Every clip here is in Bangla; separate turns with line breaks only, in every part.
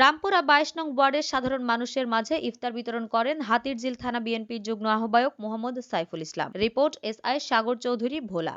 রামপুরা বাইশ নং ওয়ার্ডের সাধারণ মানুষের মাঝে ইফতার বিতরণ করেন হাতিরঝিল থানা বিএনপির যুগ্ম আহ্বায়ক Mohammad Saiful Islam. Report S I Sagar Chowdhury, Bhola.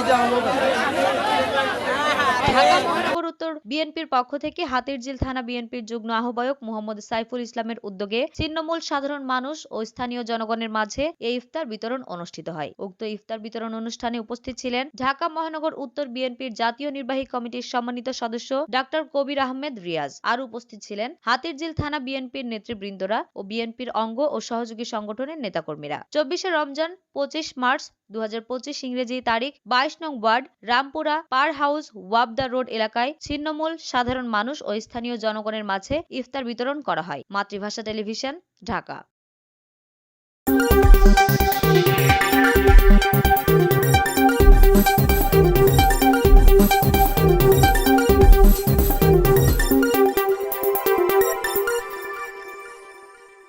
Dhaka মহানগর উত্তর বিএনপির পক্ষ থেকে হাতিরঝিল থানা বিএনপির যুগ্ম আহ্বায়ক মোহাম্মদ সাইফুল ইসলামের উদ্যোগে ছিন্নমূল সাধারণ মানুষ ও স্থানীয় জনগণের মাঝে এই ইফতার বিতরণ অনুষ্ঠিত হয়। উক্ত ইফতার বিতরণ অনুষ্ঠানে উপস্থিত ছিলেন ঢাকা মহানগর উত্তর বিএনপির জাতীয় নির্বাহী কমিটির সম্মানিত সদস্য ডাক্তার কবির আহমেদ রিয়াজ। আর উপস্থিত ছিলেন হাতিরঝিল থানা বিএনপির নেতৃবৃন্দরা ও বিএনপির অঙ্গ ও সহযোগী সংগঠনের নেতাকর্মীরা। চব্বিশে রমজান, পঁচিশ মার্চ দু হাজার পঁচিশ ইংরেজি তারিখ, বাইশ নং ওয়ার্ড, রামপুরা, পার হাউস, ওয়াবদা রোড এলাকায় ছিন্নমূল সাধারণ মানুষ ও স্থানীয় জনগণের মাঝে ইফতার বিতরণ করা হয়। মাতৃভাষা টেলিভিশন, ঢাকা।